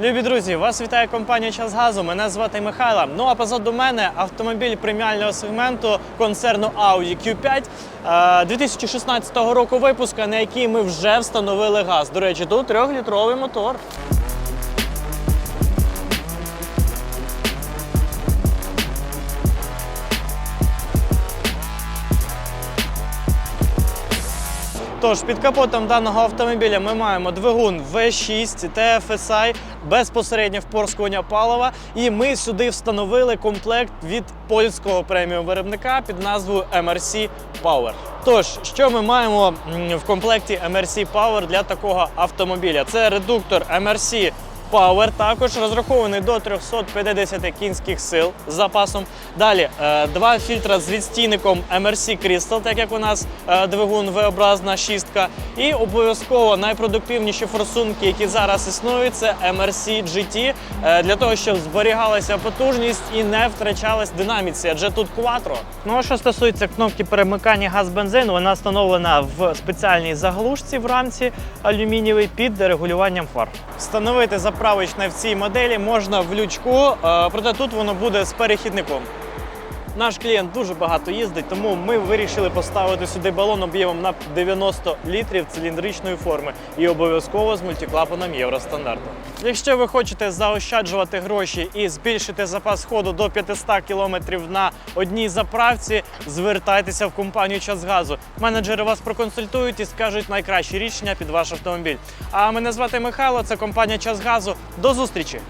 Любі друзі, вас вітає компанія Час Газу. Мене звати Михайло. Ну а позаду мене автомобіль преміального сегменту концерну Audi Q5 е, 2016 року випуска, на який ми вже встановили газ. До речі, тут трьохлітровий мотор. Тож під капотом даного автомобіля ми маємо двигун V6 TFSI, безпосередньо впорскування палива. І ми сюди встановили комплект від польського преміум виробника під назвою MRC Power. Тож, що ми маємо в комплекті MRC Power для такого автомобіля? Це редуктор MRC Power, також розрахований до 350 кінських сил з запасом. Далі е, два фільтра з відстійником MRC Crystal, так як у нас е, двигун V-образна шістка. І обов'язково найпродуктивніші форсунки, які зараз існують, це MRC GT, е, для того, щоб зберігалася потужність і не втрачалась динаміці, адже тут Quattro. Ну а що стосується кнопки перемикання газ-бензин, вона встановлена в спеціальній заглушці в рамці алюмінієвій під регулюванням фар. Встановити заправочне в цій моделі можна в лючку, е, проте тут воно буде з перехідником. Наш клієнт дуже багато їздить, тому ми вирішили поставити сюди балон об'ємом на 90 літрів циліндричної форми і обов'язково з мультиклапаном Євростандарту. Якщо ви хочете заощаджувати гроші і збільшити запас ходу до 500 км на одній заправці, звертайтеся в компанію Часгазу. Менеджери вас проконсультують і скажуть найкращі рішення під ваш автомобіль. А мене звати Михайло, це компанія Часгазу. До зустрічі!